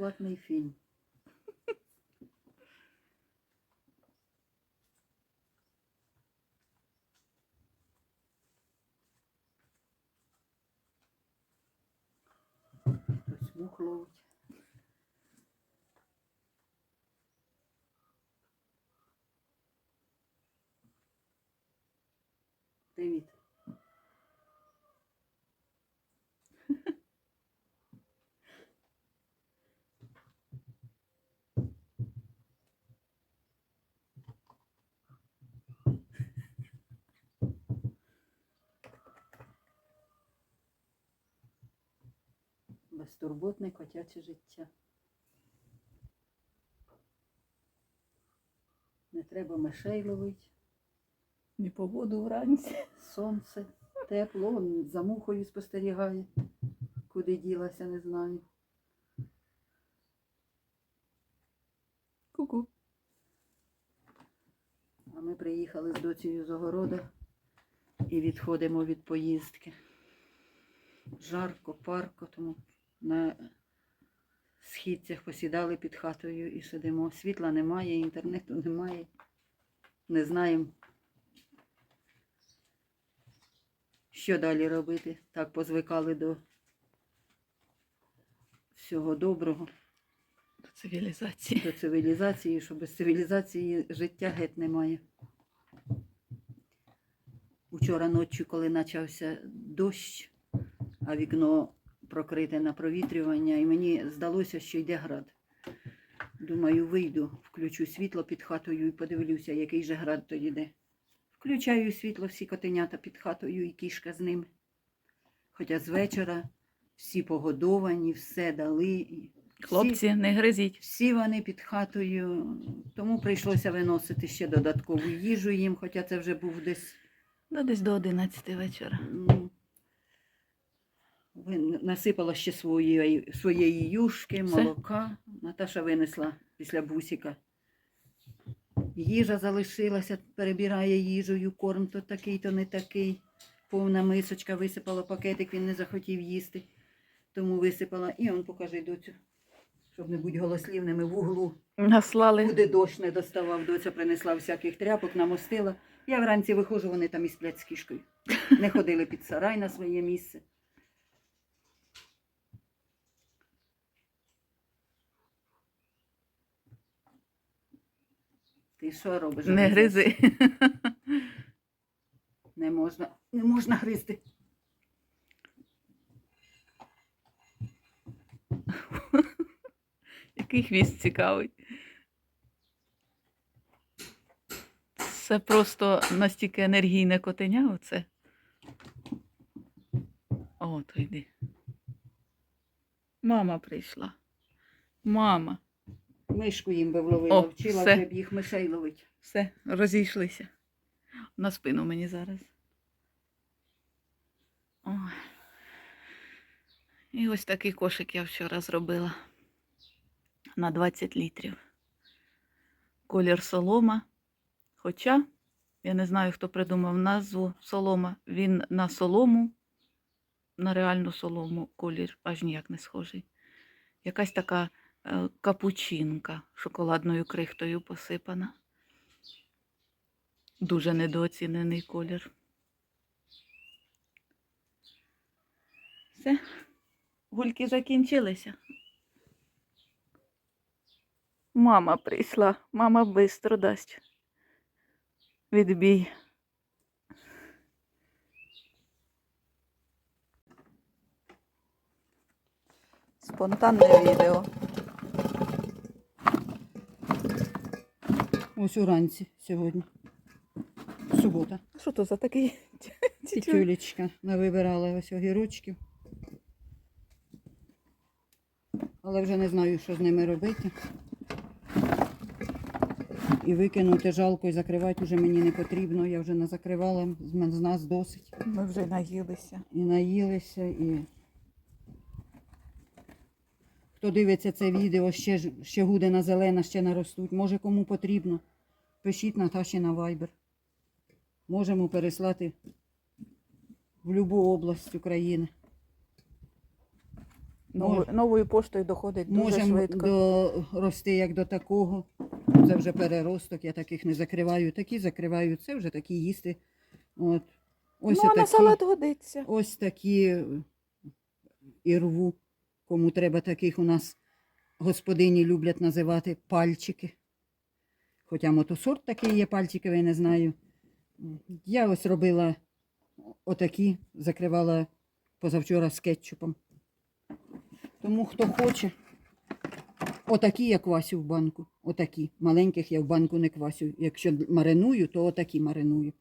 безплатний фильм. Ловить. Безтурботне котяче життя. Не треба мишей ловити, І погоду вранці. сонце, тепло, он за мухою спостерігає. Куди ділася, не знаю. Ку-ку. А ми приїхали з доцією з огорода і відходимо від поїздки. Жарко, парко, тому на східцях посідали під хатою і сидимо. Світла немає, інтернету немає. Не знаємо, що далі робити. Так позвикали до всього доброго, До цивілізації. до цивілізації, що без цивілізації життя геть немає. Учора ночі, коли почався дощ, а вікно прокрите на провітрювання, і мені здалося, що йде град. Думаю, вийду, включу світло під хатою і подивлюся, який же град тоді йде. Включаю світло, всі котенята під хатою і кішка з ними. Хоча з вечора всі погодовані, все дали. і всі- Хлопці, не гризіть. всі вони під хатою, тому прийшлося виносити ще додаткову їжу їм, хоча це вже був десь Да, десь до 11 вечора. Насипала ще своєї, своєї юшки, Все? молока. Наташа винесла після бусика. Їжа залишилася, перебирає їжею, корм то такий, то не такий. Повна мисочка висипала пакетик, він не захотів їсти. Тому висипала. І он покажи доцю, щоб не бути голослівними в углу. Наслали. Куди дощ не доставав, доця принесла всяких тряпок, намостила. Я вранці виходжу, вони там і сплять з кішкою. Не ходили під сарай на своє місце. Ти що робиш? Не гризи. Не можна, не можна гризти. Який хвіст цікавий. Це просто настільки енергійне котеня оце. О, то йди. Мама прийшла. Мама. Мишку їм би вловила, О, вчила все. вже б їх мишей ловить. Все, розійшлися. На спину мені зараз. Ой. І ось такий кошик я вчора зробила на 20 літрів. Колір солома. Хоча, я не знаю, хто придумав назву солома. Він на солому, на реальну солому колір аж ніяк не схожий. Якась така капучинка шоколадною крихтою посипана. Дуже недооцінений колір. Все, гульки закінчилися. Мама прийшла. Мама бистро дасть. Відбій. Спонтанне відео. Ось уранці сьогодні. Субота. Що то за такий Тютюлечка навибирала ось огірочків. Але вже не знаю, що з ними робити. І викинути жалко і закривати вже мені не потрібно. Я вже не закривала, з нас досить. Ми вже наїлися. І наїлися, і хто дивиться це відео, ще, ще гудина зелена, ще наростуть. Може кому потрібно. Пишіть Наташі на Viber. Можемо переслати в будь-яку область України. Новою, новою поштою доходить дуже Можемо швидко. до, рости як до такого. Це вже переросток, я таких не закриваю. Такі закриваю, це вже такі їсти. От. Ось ну, а на салат годиться. Ось такі і рву. Кому треба таких у нас господині люблять називати пальчики. Хоча мотосорт такий є, пальчиковий, не знаю. Я ось робила отакі, закривала позавчора з кетчупом. Тому хто хоче, отакі я квасю в банку. Отакі. Маленьких я в банку не квасю. Якщо мариную, то отакі мариную.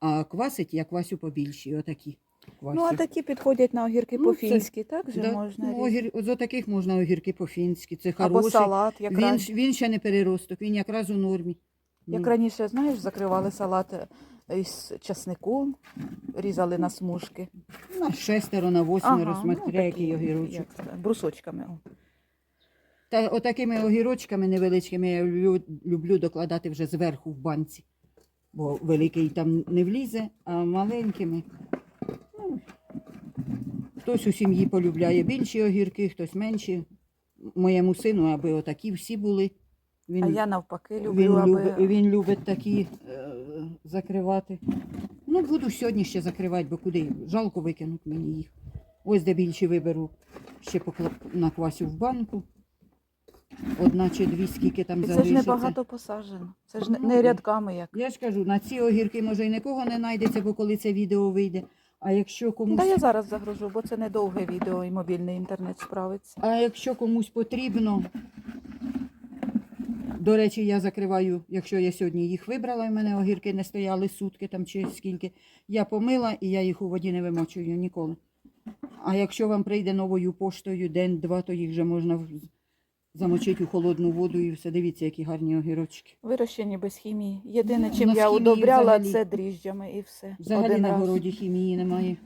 А квасить я квасю побільші, отакі. Квасю. Ну, а такі підходять на огірки Ну, по-фінськи, так же Да, можна ну, різати? огір... З таких можна огірки по-фінськи, це Або хороший. салат, Він, якраз. ж- він ще не переросток, він якраз у нормі. Як Ну, раніше, знаєш, закривали салат е, із часником, різали на смужки. на шестеро, на восьмеро, смотря такі, який огірочок. як це, брусочками. о. Та отакими огірочками невеличкими я люблю, люблю докладати вже зверху в банці. Бо великий там не влізе, а маленькими. Ну, хтось у сім'ї полюбляє більші огірки, хтось менші. Моєму сину, аби отакі всі були. Він, А я навпаки він, люблю, аби... любить, він любить такі е, закривати. Ну, буду сьогодні ще закривати, бо куди? Жалко викинути мені їх. Ось де більше виберу, ще покла... наквасю в банку. Одна чи дві, скільки там І це ж залишиться. небагато посаджено. Це ж не, Ну, не рядками як. Я ж кажу, на ці огірки може і нікого не знайдеться, бо коли це відео вийде. А якщо комусь, Та я зараз загружу, бо це недовге відео і мобільний інтернет справиться. а якщо комусь потрібно, до речі, я закриваю, якщо я сьогодні їх вибрала, і в мене огірки не стояли сутки там чи скільки, я помила і я їх у воді не вимочую ніколи. А якщо вам прийде новою поштою день-два, то їх вже можна в- замочити у холодну воду і все. Дивіться, які гарні огірочки. Вирощені без хімії. Єдине, чим я хімії удобряла, взагалі- це дріжджами і все. Взагалі Один на раз. городі хімії немає.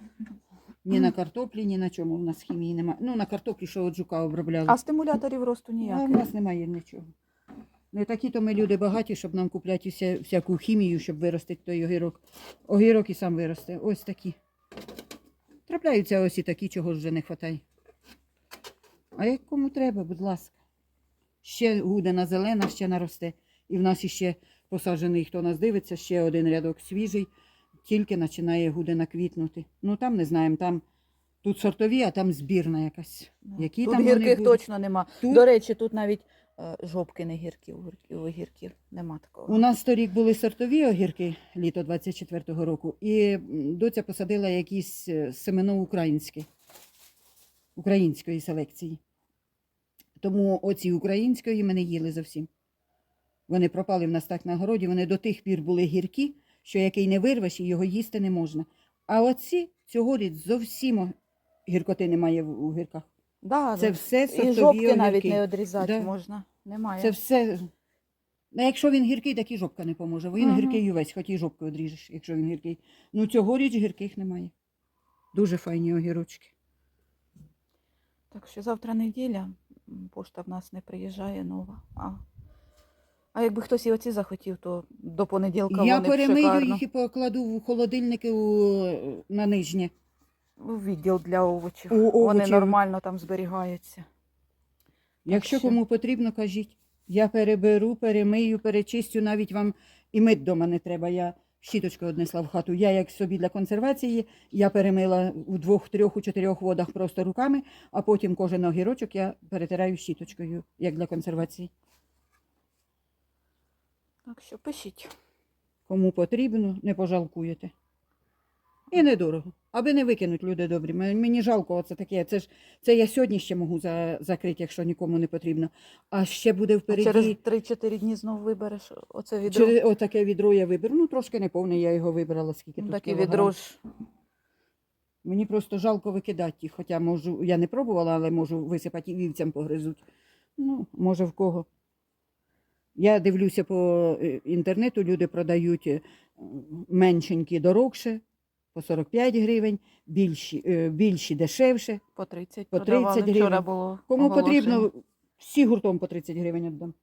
Ні на картоплі, ні на чому в нас хімії немає. Ну, на картоплі, що от жука обробляли. А стимуляторів росту А в ніяких. нас немає нічого. Не такі то ми люди багаті, щоб нам купляти вся, всяку хімію, щоб виростити той огірок. Огірок і сам виросте. Ось такі. Трапляються ось і такі, чого ж вже не вистачає. А як кому треба, будь ласка. Ще гудена зелена, ще наросте. І в нас іще посаджений, хто нас дивиться, ще один рядок свіжий, тільки починає гудена квітнути. Ну там не знаємо, там тут сортові, а там збірна якась. Які тут там вони гірких будуть? точно нема. Тут- До речі, тут навіть е, жопки не гіркі у гір- у огірків. Нема такого. У нас торік були сортові огірки літо 24-го року, і м, доця посадила якісь е, семено українське, української селекції. Тому оці української ми не їли зовсім. Вони пропали в нас так на городі, вони до тих пір були гіркі, що який не вирвеш і його їсти не можна. А оці цьогоріч зовсім гіркоти немає в- у гірках. Да, Це все І жопки навіть не одрізати Да. можна. Немає. Це все. Ну, якщо він гіркий, так і жопка не поможе. Бо він Ага. гіркий увесь, хоч і жопку одріжеш, якщо він гіркий. Ну цьогоріч гірких немає. Дуже файні огірочки. Так що завтра неділя, пошта в нас не приїжджає нова. А, а якби хтось і оці захотів, то до понеділка Я вони перемию шикарно. їх і покладу в холодильники у, на нижнє. У відділ для овочів. У Вони овочів. нормально там зберігаються. Якщо що? кому потрібно, кажіть. Я переберу, перемию, перечистю, навіть вам і мить дома не треба. Я щіточку однесла в хату. Я як собі для консервації, я перемила у двох, трьох, у чотирьох водах просто руками, а потім кожен огірочок я перетираю щіточкою, як для консервації. Так що пишіть. Кому потрібно, не пожалкуєте. І недорого. Аби не викинуть люди добрі. Мені жалко, оце таке. Це ж це я сьогодні ще можу за, закрити, якщо нікому не потрібно. А ще буде А через 3-4 дні зннову вибереш оце відро. Через отаке відро я виберу. Ну, трошки не повне, я його вибрала, скільки Ну, тут Таке відро ж. Мені просто жалко викидати їх, хоча можу, я не пробувала, але можу висипати і вівцям погризуть. Ну, може в кого. Я дивлюся по е, інтернету, люди продають е, меншенькі дорогше, по 45 гривень, більші, е, більші дешевше. По 30 По продавали. 30 Вчора гривень. було Кому оголошення. потрібно, всі гуртом по 30 гривень віддам.